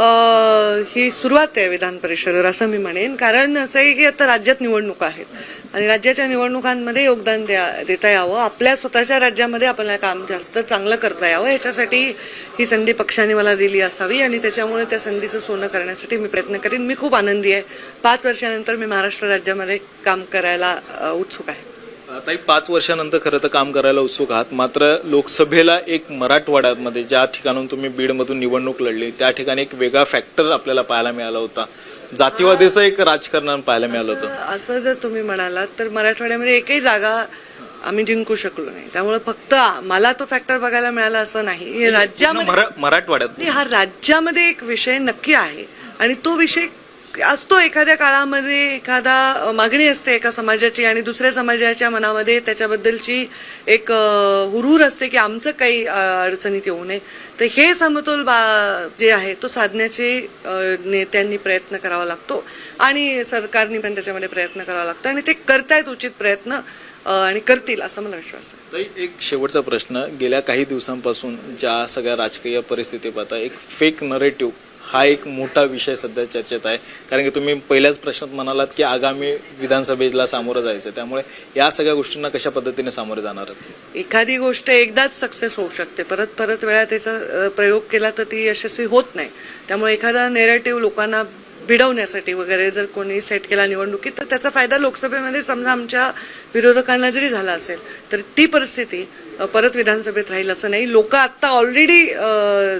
ही सुरुवात आहे विधान परिषदेवर असं मी म्हणेन. कारण असं आहे की आता राज्यात निवडणुका आहेत. आणि राज्याच्या निवडणुकांमध्ये योगदान द्या देता यावं. आपल्या स्वतःच्या राज्यामध्ये आपल्याला काम जास्त चांगलं करता यावं. याच्यासाठी ही संधी पक्षाने मला दिली असावी आणि त्याच्यामुळे त्या संधीचं सोनं करण्यासाठी मी प्रयत्न करीन. मी खूप आनंदी आहे. पाच वर्षानंतर मी महाराष्ट्र राज्यामध्ये काम करायला उत्सुक आहे. ताई पाच वर्षानंतर खरं तर काम करायला उत्सुक आहात. मात्र लोकसभेला एक मराठवाड्यामध्ये ज्या ठिकाणून तुम्ही बीडमधून निवडणूक लढली त्या ठिकाणी एक वेगळा फॅक्टर आपल्याला पाहायला मिळाला होता. जातीवादीचं एक राजकारण पाहायला मिळालं होतं. असं जर तुम्ही म्हणालात तर मराठवाड्यामध्ये एकही जागा आम्ही जिंकू शकलो नाही. त्यामुळे फक्त मला तो फॅक्टर बघायला मिळाला असं नाही. हे राज्यामध्ये मरा- मराठवाड्यात. हा राज्यामध्ये एक विषय नक्की आहे. आणि तो विषय असतो एखाद्या काळामध्ये एखादा मागणी असते एका समाजाची आणि दुसऱ्या समाजाच्या मनामध्ये त्याच्याबद्दलची एक हुरूर असते की आमचं काही अडचणीत येऊ नये. तर हे समतोल बा जे आहे तो साधण्याचे नेत्यांनी प्रयत्न करावा लागतो आणि सरकारने पण त्याच्यामध्ये प्रयत्न करावा लागतो आणि ते करतायत उचित प्रयत्न आणि करतील असा मला विश्वास आहे. एक शेवटचा प्रश्न. गेल्या काही दिवसांपासून ज्या सगळ्या राजकीय परिस्थिती पाहता एक फेक नरेटिव्ह हा एक मोठा विषय सध्या चर्चेत आहे. कारण की तुम्ही पहिल्याच प्रश्नात म्हणालात की आगामी विधानसभेला सामोरं जायचं त्यामुळे या सगळ्या गोष्टींना कशा पद्धतीने सामोरे जाणार आहेत? एखादी गोष्ट एकदाच सक्सेस होऊ शकते. परत परत वेळा त्याचा प्रयोग केला तर ती यशस्वी होत नाही. त्यामुळे एखादा नेरेटिव्ह लोकांना भिडवण्यासाठी वगैरे जर कोणी सेट केला निवडणुकीत तर त्याचा फायदा लोकसभेमध्ये समजा आमच्या विरोधकांना जरी झाला असेल तर ती परिस्थिती परत विधानसभेत राहील असं नाही. लोक आत्ता ऑलरेडी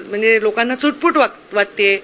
म्हणजे लोकांना चुटपुट वाट वाटते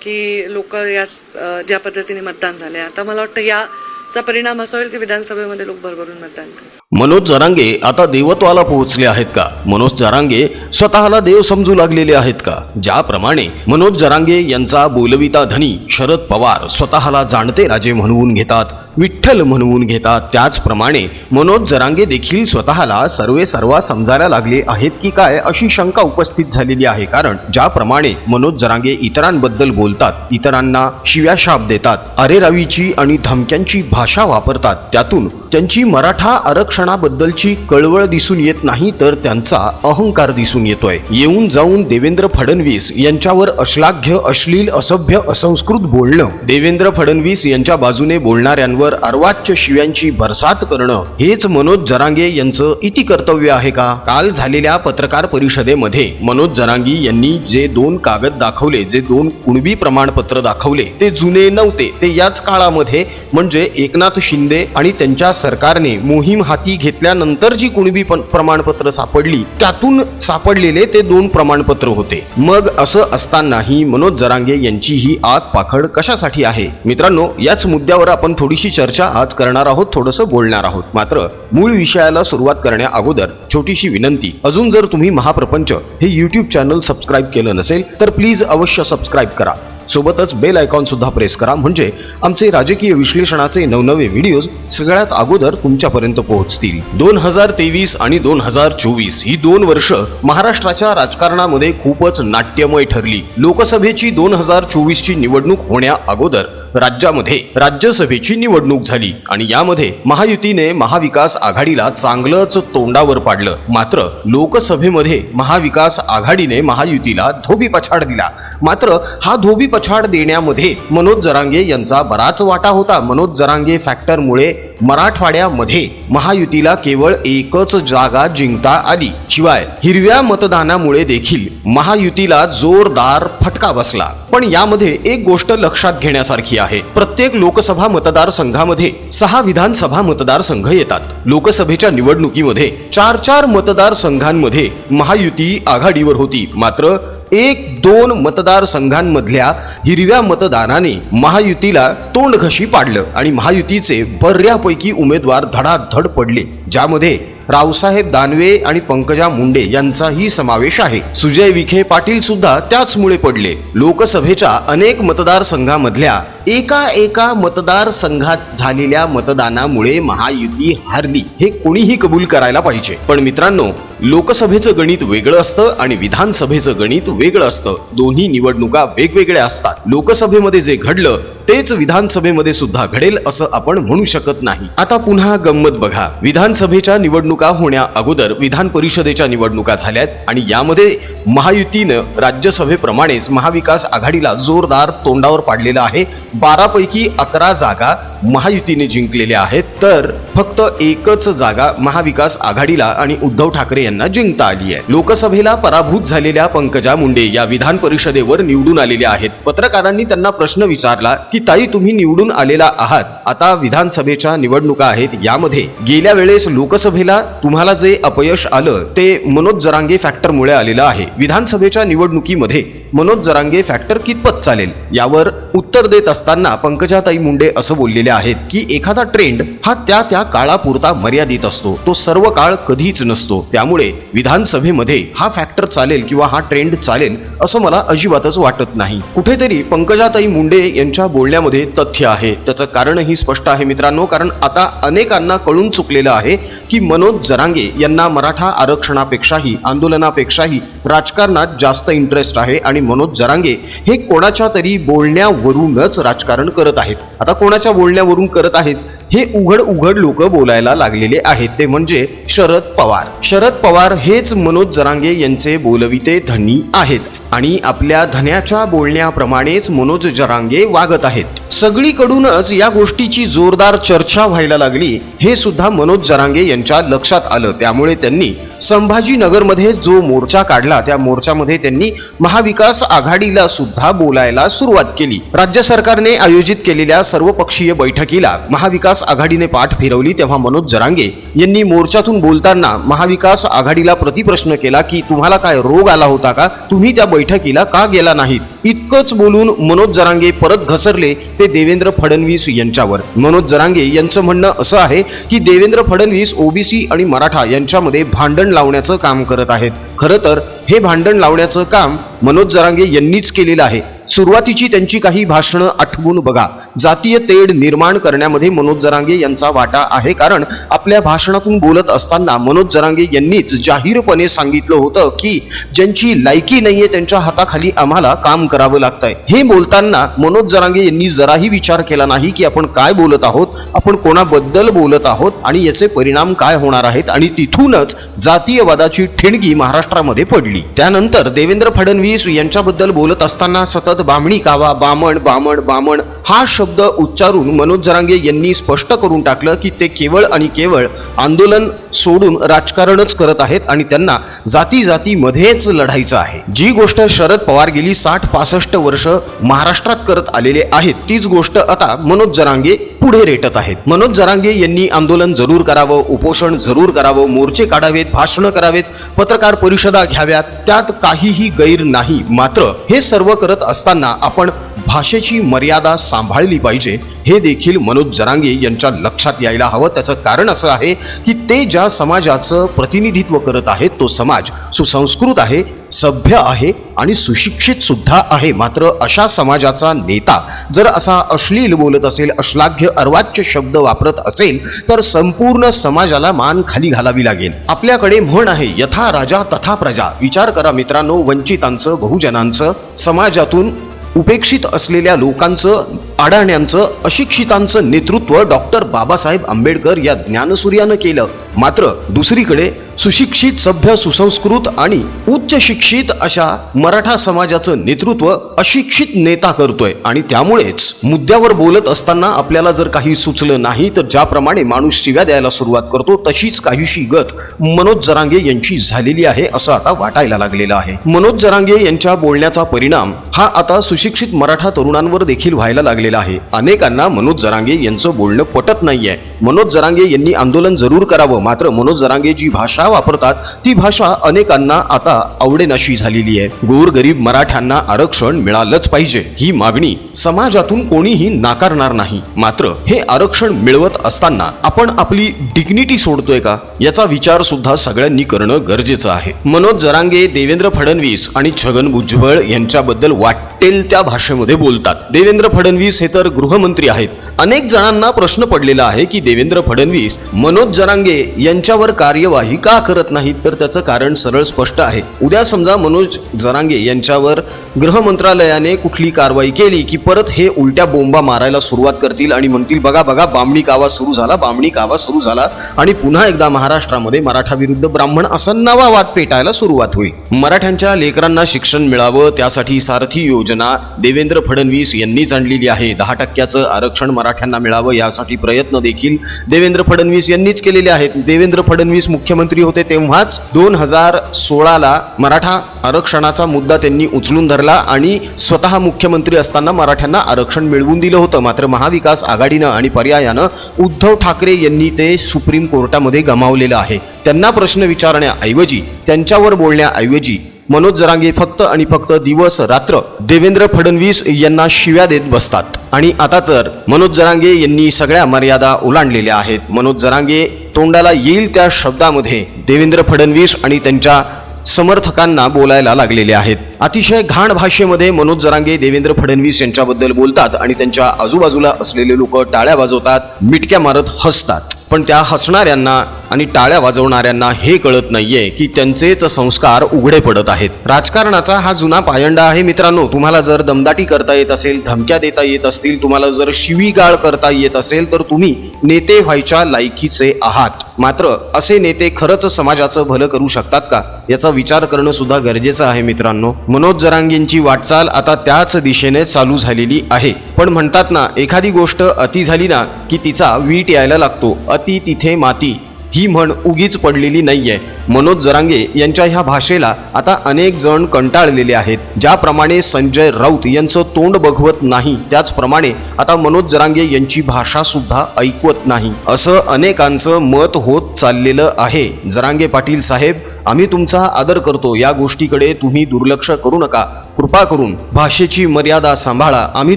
की लोक या स- ज्या पद्धतीने मतदान झाले आता मला वाटतं याचा परिणाम असा होईल की विधानसभेमध्ये लोक भरभरून मतदान करतील. मनोज जरांगे आता देवत्वाला पोहोचले आहेत का? मनोज जरांगे स्वतःला देव समजू लागलेले आहेत का? ज्याप्रमाणे मनोज जरांगे यांचा बोलविता धनी शरद पवार स्वतःला जाणते राजे म्हणवून घेतात विठ्ठल म्हणवून घेतात. त्याचप्रमाणे मनोज जरांगे देखील स्वतःला सर्वे सर्वा समजायला लागले आहेत की काय अशी शंका उपस्थित झालेली आहे. कारण ज्याप्रमाणे मनोज जरांगे इतरांबद्दल बोलतात इतरांना शिव्या शाप देतात अरेरावीची आणि धमक्यांची भाषा वापरतात त्यातून त्यांची मराठा आरक्षण आरक्षणाबद्दलची कळवळ दिसून येत नाही तर त्यांचा अहंकार दिसून येतोय. येऊन जाऊन देवेंद्र फडणवीस यांच्यावर अश्लाघ्य अश्लील असभ्य असंस्कृत बोलणं देवेंद्र फडणवीस यांच्या बाजूने बोलणाऱ्यांवर अर्वाच्य शिव्यांची बरसात करणं हेच मनोज जरांगे यांचं इति कर्तव्य आहे का? काल झालेल्या पत्रकार परिषदेमध्ये मनोज जरांगी यांनी जे दोन कागद दाखवले जे दोन कुणबी प्रमाणपत्र दाखवले ते जुने नव्हते. ते याच काळामध्ये म्हणजे एकनाथ शिंदे आणि त्यांच्या सरकारने मोहीम हाती ती घेतल्यानंतर जी कुणबी प्रमाणपत्र सापडली त्यातून सापडलेले ते दोन प्रमाणपत्र होते. मग असं असतानाही मनोज जरांगे यांची ही आग पाखड कशासाठी आहे? मित्रांनो याच मुद्द्यावर आपण थोडीशी चर्चा आज करणार आहोत थोडंसं बोलणार आहोत. मात्र मूळ विषयाला सुरुवात करण्या अगोदर छोटीशी विनंती. अजून जर तुम्ही महाप्रपंच हे युट्यूब चॅनल सबस्क्राईब केलं नसेल तर प्लीज अवश्य सबस्क्राईब करा. सोबतच बेल आयकॉन सुद्धा प्रेस करा. म्हणजे आमचे राजकीय विश्लेषणाचे नवनवे व्हिडिओज सगळ्यात अगोदर तुमच्यापर्यंत पोहोचतील. दोन हजार तेवीस आणि दोन हजार चोवीस ही दोन वर्ष महाराष्ट्राच्या राजकारणामध्ये खूपच नाट्यमय ठरली. लोकसभेची दोन हजार चोवीसची निवडणूक होण्या अगोदर राज्यामध्ये राज्यसभेची निवडणूक झाली आणि यामध्ये महायुतीने महाविकास आघाडीला चांगलंच तोंडावर पाडलं. मात्र लोकसभेमध्ये महाविकास आघाडीने महायुतीला धोबी पछाड दिला. मात्र हा धोबी पछाड देण्यामध्ये मनोज जरांगे यांचा बराच वाटा होता. मनोज जरांगे फॅक्टरमुळे मराठवाड्यामध्ये महायुतीला केवळ एकच जागा जिंकता आली. शिवाय हिरव्या मतदानामुळे देखील महायुतीला जोरदार फटका बसला. पण यामध्ये एक गोष्ट लक्षात घेण्यासारखी आहे. प्रत्येक लोकसभा मतदारसंघामध्ये सहा विधानसभा मतदारसंघ येतात. लोकसभेच्या निवडणुकीमध्ये चार चार मतदारसंघांमध्ये महायुती आघाडीवर होती. मात्र एक दोन मतदारसंघांमधल्या हिरव्या मतदानाने महायुतीला तोंडघशी पाडलं आणि महायुतीचे बऱ्यापैकी उमेदवार धडाधड पडले ज्यामध्ये रावसाहेब दानवे आणि पंकजा मुंडे यांचाही समावेश आहे. सुजय विखे पाटील सुद्धा त्याचमुळे पडले. लोकसभेच्या अनेक मतदारसंघामधल्या एका एका मतदारसंघात झालेल्या मतदानामुळे महायुती हारली हे कोणीही कबूल करायला पाहिजे. पण मित्रांनो लोकसभेचं गणित वेगळं असतं आणि विधानसभेचं गणित वेगळं असतं. दोन्ही निवडणुका वेगवेगळ्या असतात. लोकसभेमध्ये जे घडलं तेच विधानसभेमध्ये सुद्धा घडेल असं आपण म्हणू शकत नाही. आता पुन्हा गंमत बघा. विधानसभेच्या निवडणुका होण्या अगोदर विधान परिषदेच्या निवडणुका झाल्यात आणि यामध्ये महायुतीनं राज्यसभेप्रमाणेच महाविकास आघाडीला जोरदार तोंडावर पाडलेलं आहे. बारापैकी अकरा जागा महायुतीने जिंकलेल्या आहेत तर फक्त एकच जागा महाविकास आघाडीला आणि उद्धव ठाकरे यांना जिंकता आली आहे. लोकसभेला पराभूत झालेल्या पंकजा मुंडे या विधान परिषदेवर निवडून आलेल्या आहेत. पत्रकारांनी त्यांना प्रश्न विचारला की ताई तुम्ही निवडून आलेला आहात. आता विधानसभेच्या निवडणुका आहेत. यामध्ये गेल्या वेळेस लोकसभेला तुम्हाला जे अपयश आलं ते मनोज जरांगे फॅक्टरमुळे आलेलं आहे. विधानसभेच्या निवडणुकीमध्ये मनोज जरांगे फॅक्टर कितपत चालेल? यावर उत्तर देत असताना पंकजाताई मुंडे असं बोललेले आहेत की एखादा ट्रेंड हा त्या त्या काळापुरता मर्यादित असतो. तो सर्व काळ कधीच नसतो. त्यामुळे विधानसभेमध्ये हा फॅक्टर चालेल किंवा हा ट्रेंड चालेल असं मला अजिबातच वाटत नाही. कुठेतरी पंकजाताई मुंडे यांच्या बोलण्यामध्ये तथ्य आहे. त्याचं कारणही स्पष्ट आहे मित्रांनो. कारण आता अनेकांना कळून चुकलेलं आहे की मनोज जरांगे यांना मराठा आरक्षणापेक्षाही आंदोलनापेक्षाही राजकारणात जास्त इंटरेस्ट आहे आणि मनोज जरांगे हे कोणाच्या तरी बोलण्यावरूनच राजकारण करत आहेत. आता कोणाच्या बोलण्या बोलण्यावरून करत आहेत. हे उघड उघड लोक बोलायला लागलेले आहेत. ते म्हणजे शरद पवार. शरद पवार हेच मनोज जरांगे यांचे बोलविते धनी आहेत. आणि आपल्या धन्याच्या बोलण्याप्रमाणेच मनोज जरांगे वागत आहेत. सगळीकडूनच या गोष्टीची जोरदार चर्चा व्हायला लागली हे सुद्धा मनोज जरांगे यांच्या लक्षात आलं. त्यामुळे त्यांनी संभाजीनगरमध्ये जो मोर्चा काढला त्या मोर्चामध्ये त्यांनी महाविकास आघाडीला सुद्धा बोलायला सुरुवात केली. राज्य सरकारने आयोजित केलेल्या सर्वपक्षीय बैठकीला महाविकास आघाडीने पाठ फिरवली तेव्हा मनोज जरांगे यांनी मोर्चातून बोलताना महाविकास आघाडीला प्रतिप्रश्न केला की तुम्हाला काय रोग आला होता का? तुम्ही त्या बैठकीला का गेला नाहीत? इतकंच बोलून मनोज जरांगे परत घसरले ते देवेंद्र फडणवीस यांच्यावर. मनोज जरांगे यांचं म्हणणं असं आहे की देवेंद्र फडणवीस ओबीसी आणि मराठा यांच्यामध्ये भांडण लावण्याचं काम करत आहेत. खरं तर हे भांडण लावण्याचं काम मनोज जरांगे यांनीच केलेलं आहे. सुरुवातीची त्यांची काही भाषणं आठवून बघा. जातीय तेढ निर्माण करण्यामध्ये मनोज जरांगे यांचा वाटा आहे. कारण आपल्या भाषणातून बोलत असताना मनोज जरांगे यांनीच जाहीरपणे सांगितलं होतं की ज्यांची लायकी नाहीये त्यांच्या हाताखाली आम्हाला काम करावं लागतंय. हे बोलताना मनोज जरांगे यांनी जराही विचार केला नाही की आपण काय बोलत आहोत आपण कोणाबद्दल बोलत आहोत आणि याचे परिणाम काय होणार आहेत आणि तिथूनच जातीयवादाची ठिणगी महाराष्ट्रामध्ये पडली. त्यानंतर देवेंद्र फडणवीस यांच्याबद्दल बोलत असताना सतत बामणी कावा बामण बामण बामण हा शब्द उच्चारून मनोज जरांगे यांनी स्पष्ट करून टाकलं की ते केवळ आणि केवळ आंदोलन सोडून राजकारणच करत आहेत आणि त्यांना जाती जातीमध्येच लढायचं आहे. जी गोष्ट शरद पवार गेली साठ पासष्ट वर्ष महाराष्ट्रात करत आलेले आहेत तीच गोष्ट आता मनोज जरांगे पुढे रेटत आहेत. मनोज जरांगे यांनी आंदोलन जरूर करावं उपोषण जरूर करावं मोर्चे काढावेत भाषणं करावेत पत्रकार परिषदा घ्याव्यात त्यात काहीही गैर नाही. मात्र हे सर्व करत असताना आपण भाषेची मर्यादा सांभाळली पाहिजे हे देखील मनोज जरांगे यांच्या लक्षात यायला हवं. त्याचं कारण असं आहे की ते ज्या समाजाचं प्रतिनिधित्व करत आहेत तो समाज सुसंस्कृत आहे सभ्य आहे आणि सुशिक्षित सुद्धा आहे. मात्र अशा समाजाचा नेता जर असा अश्लील बोलत असेल अश्लाघ्य अर्वाच्य शब्द वापरत असेल तर संपूर्ण समाजाला मान खाली घालावी लागेल. आपल्याकडे म्हण आहे यथा राजा तथा प्रजा. विचार करा मित्रांनो वंचितांचं बहुजनांचं समाजातून उपेक्षित असलेल्या लोकांचं अडाण्यांचं अशिक्षितांचं नेतृत्व डॉक्टर बाबासाहेब आंबेडकर या ज्ञानसूर्यानं केलं. मात्र दुसरीकडे सुशिक्षित सभ्य सुसंस्कृत आणि उच्च शिक्षित अशा मराठा समाजाचं नेतृत्व अशिक्षित नेता करतोय. आणि त्यामुळेच मुद्द्यावर बोलत असताना आपल्याला जर काही सुचलं नाही तर ज्याप्रमाणे माणूस शिव्या द्यायला सुरुवात करतो तशीच काहीशी गत मनोज जरांगे यांची झालेली आहे असं आता वाटायला लागलेलं आहे. मनोज जरांगे यांच्या बोलण्याचा परिणाम हा आता सुशिक्षित मराठा तरुणांवर देखील व्हायला लागलेला आहे. अनेकांना मनोज जरांगे यांचं बोलणं पटत नाहीये. मनोज जरांगे यांनी आंदोलन जरूर करावं. मात्र मनोज जरांगे जी भाषा वापरतात ती भाषा अनेकांना आता आवडेनाशी झालेली आहे. गोरगरीब मराठ्यांना आरक्षण मिळालंच पाहिजे ही मागणी समाजातून कोणीही नाकारणार नाही. मात्र हे आरक्षण मिळवत असताना आपण आपली डिग्निटी सोडतोय का? याचा विचार सुद्धा सगळ्यांनी करणं गरजेचं आहे. मनोज जरांगे देवेंद्र फडणवीस आणि छगन भुजबळ यांच्याबद्दल वाटेल त्या भाषेमध्ये बोलतात. देवेंद्र फडणवीस हे तर गृहमंत्री आहेत. अनेक जणांना प्रश्न पडलेला आहे की देवेंद्र फडणवीस मनोज जरांगे यांच्यावर कार्यवाही का करत नाहीत? तर त्याचं कारण सरळ स्पष्ट आहे. उद्या समजा मनोज जरांगे यांच्यावर गृह मंत्रालयाने कुठली कारवाई केली की परत हे उलट्या बोंबा मारायला सुरुवात करतील आणि म्हणतील बघा बघा बामणी कावा सुरू झाला बामणी कावा सुरू झाला आणि पुन्हा एकदा महाराष्ट्रामध्ये मराठा विरुद्ध ब्राह्मण असा नवा वाद पेटायला सुरुवात होईल. मराठ्यांच्या लेकरांना शिक्षण मिळावं त्यासाठी सारथी योजना देवेंद्र फडणवीस यांनीच आणलेली आहे. दहा टक्क्याचं आरक्षण मराठ्यांना मिळावं यासाठी प्रयत्न देखील देवेंद्र फडणवीस यांनीच केलेले आहेत. देवेंद्र फडणवीस मुख्यमंत्री होते तेव्हाच दोन हजार सोळाला मराठा आरक्षणाचा मुद्दा त्यांनी उचलून धरला आणि स्वतः मुख्यमंत्री असताना मराठ्यांना आरक्षण मिळवून दिलं होतं. मात्र महाविकास आघाडीनं आणि पर्यायानं उद्धव ठाकरे यांनी ते सुप्रीम कोर्टामध्ये गमावलेलं आहे. त्यांना प्रश्न विचारण्याऐवजी त्यांच्यावर बोलण्याऐवजी मनोज जरांगे फक्त आणि फक्त दिवस रात्र देवेंद्र फडणवीस यांना शिव्या देत बसतात. आणि आता तर मनोज जरांगे यांनी सगळ्या मर्यादा ओलांडलेल्या आहेत. मनोज जरांगे तोंडाला येईल त्या शब्दामध्ये देवेंद्र फडणवीस आणि त्यांच्या समर्थकांना बोलायला लागलेले आहेत. अतिशय घाण भाषेमध्ये मनोज जरांगे देवेंद्र फडणवीस यांच्याबद्दल बोलतात आणि त्यांच्या आजूबाजूला असलेले लोक टाळ्या वाजवतात मिटक्या मारत हसतात. पण त्या हसणाऱ्यांना आणि टाळ्या वाजवणाऱ्यांना हे कळत नाहीये की त्यांचेच संस्कार उघडे पडत आहेत. राजकारणाचा हा जुना पायंडा आहे मित्रांनो. तुम्हाला जर दमदाटी करता येत असेल धमक्या देता येत असतील तुम्हाला जर शिवीगाळ करता येत असेल तर तुम्ही नेते व्हायच्या लायकीचे आहात. मात्र असे नेते खरंच समाजाचं भलं करू शकतात का? याचा विचार करणं सुद्धा गरजेचं आहे मित्रांनो. मनोज जरांगेंची वाटचाल आता त्याच दिशेने चालू झालेली आहे. पण म्हणतात ना एखादी गोष्ट अति झाली ना की तिचा वीट यायला लागतो. अति तिथे माती. ही म्हण उगीच पडलेली नाहीये. मनोज जरांगे यांच्या ह्या भाषेला आता अनेक जण कंटाळलेले आहेत. ज्याप्रमाणे संजय राऊत यांचं तोंड बघवत नाही त्याचप्रमाणे आता मनोज जरांगे यांची भाषा सुद्धा ऐकवत नाही. असं अनेकांचं मत होत चाललेलं आहे. जरांगे पाटील साहेब आम्ही तुमचा आदर करतो. या गोष्टीकडे तुम्ही दुर्लक्ष करू नका. कृपा करून भाषेची मर्यादा सांभाळा. आम्ही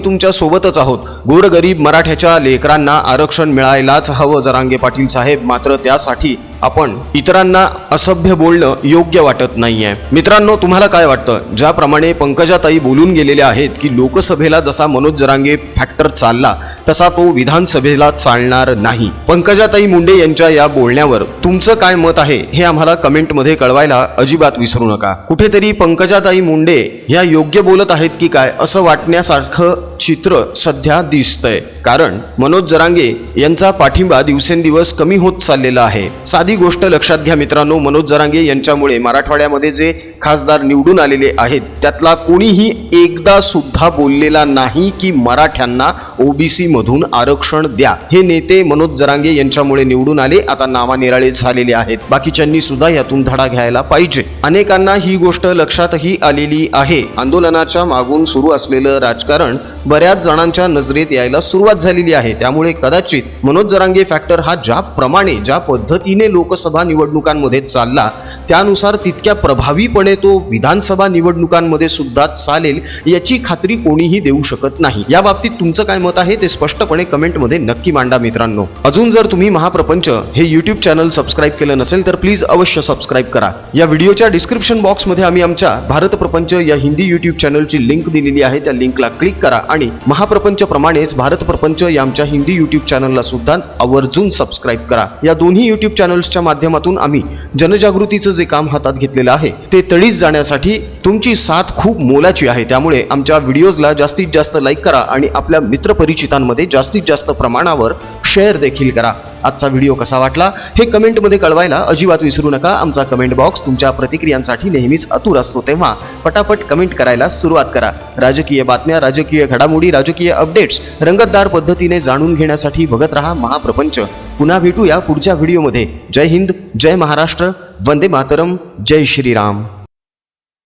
तुमच्या सोबतच आहोत. गोरगरीब मराठ्याच्या लेकरांना आरक्षण मिळायलाच हवं. जरांगे पाटील साहेब मात्र त्यासाठी आपण इतरांना असभ्य बोलणं योग्य वाटत नाही आहे मित्रांनो तुम्हाला काय वाटतं? ज्याप्रमाणे पंकजाताई बोलून गेलेल्या आहेत की लोकसभेला जसा मनोज जरांगे फॅक्टर चालला तसा तो विधानसभेला चालणार नाही. पंकजाताई मुंडे यांच्या या बोलण्यावर तुमचं काय मत आहे हे आम्हाला कमेंटमध्ये कळवायला अजिबात विसरू नका. कुठेतरी पंकजाताई मुंडे ह्या योग्य बोलत आहेत की काय असं वाटण्यासारखं चित्र सध्या दिसतंय. कारण मनोज जरांगे यांचा पाठिंबा दिवसेंदिवस कमी होत चाललेला आहे. साधी गोष्ट लक्षात घ्या मित्रांनो मनोज जरांगे यांच्यामुळे मराठवाड्यामध्ये जे खासदार निवडून आलेले आहेत त्यातला कोणीही एकदा सुद्धा बोललेला नाही की मराठ्यांना ओबीसी मधून आरक्षण द्या. हे नेते मनोज जरांगे यांच्यामुळे निवडून आले आता नावानिराळे झालेले आहेत. बाकीच्यांनी सुद्धा यातून धडा घ्यायला पाहिजे. अनेकांना ही गोष्ट लक्षातही आलेली आहे. आंदोलनाच्या मागून सुरू असलेलं राजकारण बऱ्याच जणांच्या नजरेत यायला सुरुवात झालेली आहे. त्यामुळे कदाचित मनोज जरांगे फॅक्टर हा ज्या प्रमाणे ज्या पद्धतीने लोकसभा निवडणुकांमध्ये चालला त्यानुसार तितक्या प्रभावीपणे तो विधानसभा निवडणुकांमध्ये सुद्धा चालेल याची खात्री कोणीही देऊ शकत नाही. या बाबतीत तुमचं काय मत आहे ते स्पष्टपणे कमेंटमध्ये नक्की मांडा मित्रांनो. अजून जर तुम्ही महाप्रपंच हे युट्यूब चॅनल सबस्क्राईब केलं नसेल तर प्लीज अवश्य सबस्क्राईब करा. या व्हिडिओच्या डिस्क्रिप्शन बॉक्समध्ये आम्ही आमच्या भारत प्रपंच या हिंदी युट्यूब चॅनलची लिंक दिलेली आहे. त्या लिंकला क्लिक करा आणि महाप्रपंच प्रमाणेच भारत सरपंच या आमच्या हिंदी युट्यूब चॅनलला सुद्धा आवर्जून सबस्क्राईब करा. या दोन्ही युट्यूब चॅनल्सच्या माध्यमातून आम्ही जनजागृतीचं जे काम हातात घेतलेलं आहे ते तडीस जाण्यासाठी तुमची साथ खूप मोलाची आहे. त्यामुळे आमच्या व्हिडिओजला जास्तीत जास्त लाईक करा आणि आपल्या मित्रपरिचितांमध्ये जास्तीत जास्त प्रमाणावर शेअर देखील करा. आजचा व्हिडिओ कसा वाटला हे कमेंटमध्ये कळवायला अजिबात विसरू नका. आमचा कमेंट बॉक्स तुमच्या प्रतिक्रियांसाठी नेहमीच अतुर असतो तेव्हा पटापट कमेंट करायला सुरुवात करा. राजकीय बातम्या राजकीय घडामोडी राजकीय अपडेट्स रंगतदार पद्धतीने जाणून घेण्यासाठी बघत रहा महाप्रपंच. पुन्हा भेटूया पुढच्या व्हिडिओमध्ये जय हिंद जय महाराष्ट्र वंदे मातरम जय श्रीराम.